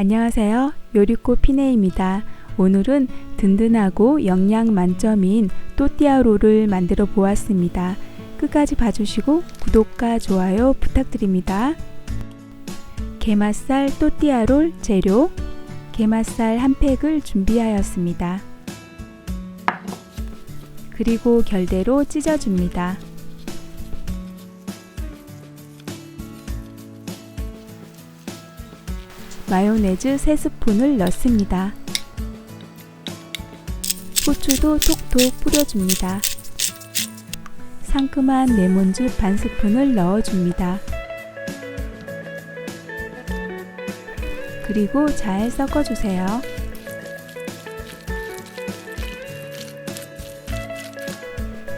안녕하세요. 요리코 피네입니다. 오늘은 든든하고 영양 만점인 또띠아로를 만들어 보았습니다. 끝까지 봐주시고 구독과 좋아요 부탁드립니다. 게맛살 또띠아롤 재료 게맛살 한 팩을 준비하였습니다. 그리고 결대로 찢어줍니다. 마요네즈 3스푼을 넣습니다. 후추도 톡톡 뿌려줍니다. 상큼한 레몬즙 반 스푼을 넣어줍니다. 그리고 잘 섞어주세요.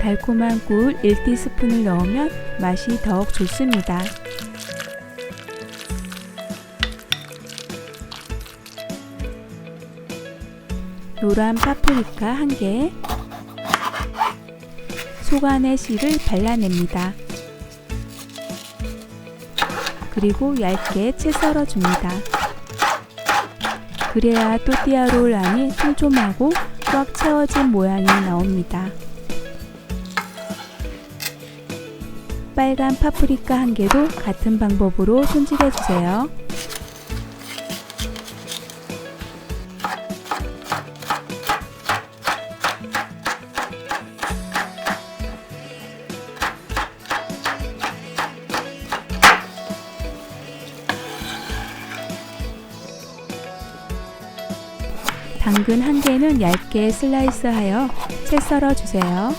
달콤한 꿀 1티스푼을 넣으면 맛이 더욱 좋습니다. 노란 파프리카 1개 소간의 씨를 발라냅니다. 그리고 얇게 채 썰어줍니다. 그래야 또띠아롤 안이 촘촘하고 꽉 채워진 모양이 나옵니다. 빨간 파프리카 한 개도 같은 방법으로 손질해주세요. 당근 한 개는 얇게 슬라이스하여 채 썰어 주세요.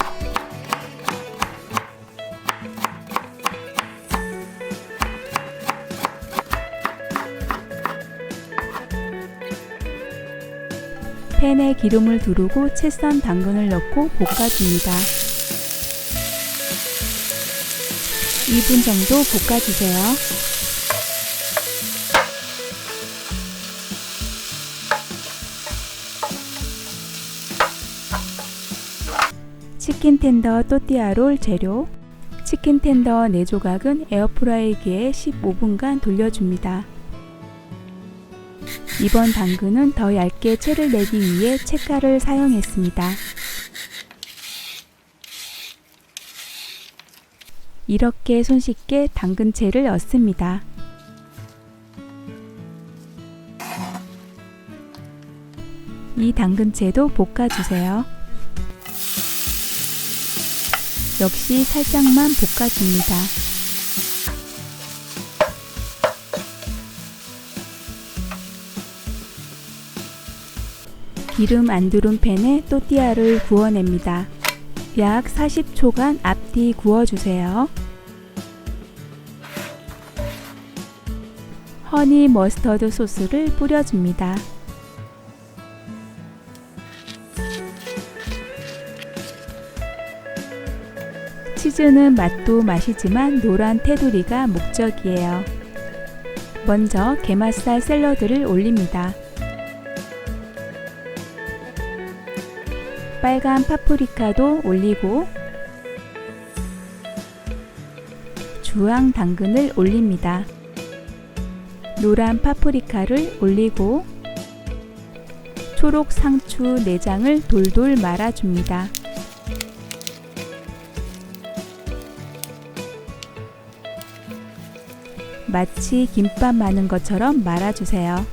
팬에 기름을 두르고 채 썬 당근을 넣고 볶아줍니다. 2분 정도 볶아주세요. 치킨 텐더 또띠아 롤 재료 치킨 텐더 4조각은 에어프라이기에 15분간 돌려줍니다. 이번 당근은 더 얇게 채를 내기 위해 채가를 사용했습니다. 이렇게 손쉽게 당근채를 얻습니다. 이 당근채도 볶아주세요. 역시 살짝만 볶아줍니다. 기름 안 두른 팬에 또띠아를 구워냅니다. 약 40초간 앞뒤 구워주세요. 허니 머스터드 소스를 뿌려줍니다. 치즈는 맛도 맛이지만 노란 테두리가 목적이에요. 먼저 게맛살 샐러드를 올립니다. 빨간 파프리카도 올리고 주황 당근을 올립니다. 노란 파프리카를 올리고 초록 상추 내장을 돌돌 말아줍니다. 마치 김밥 마는 것처럼 말아주세요.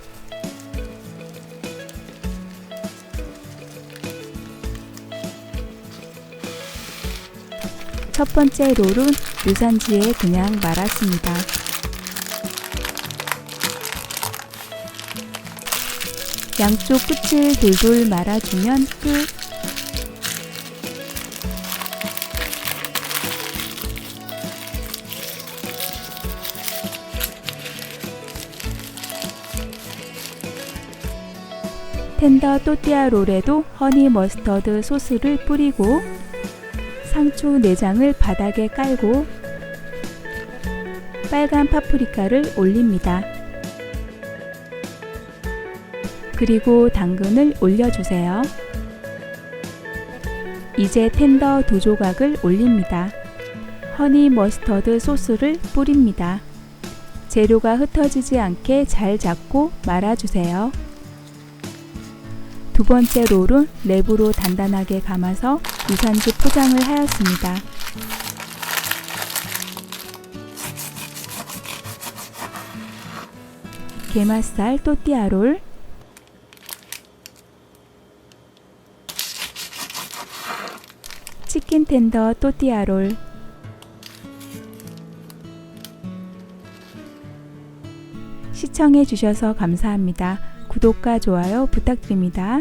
첫 번째 롤은 유산지에 그냥 말았습니다. 양쪽 끝을 돌돌 말아주면 끝. 텐더 또띠아 롤에도 허니 머스터드 소스를 뿌리고 상추 내장을 바닥에 깔고 빨간 파프리카를 올립니다. 그리고 당근을 올려주세요. 이제 텐더 두 조각을 올립니다. 허니 머스터드 소스를 뿌립니다. 재료가 흩어지지 않게 잘 잡고 말아주세요. 두 번째 롤은 랩으로 단단하게 감아서 유산지 포장을 하였습니다. 게맛살 또띠아 롤 치킨 텐더 또띠아 롤 시청해 주셔서 감사합니다. 구독과 좋아요 부탁드립니다.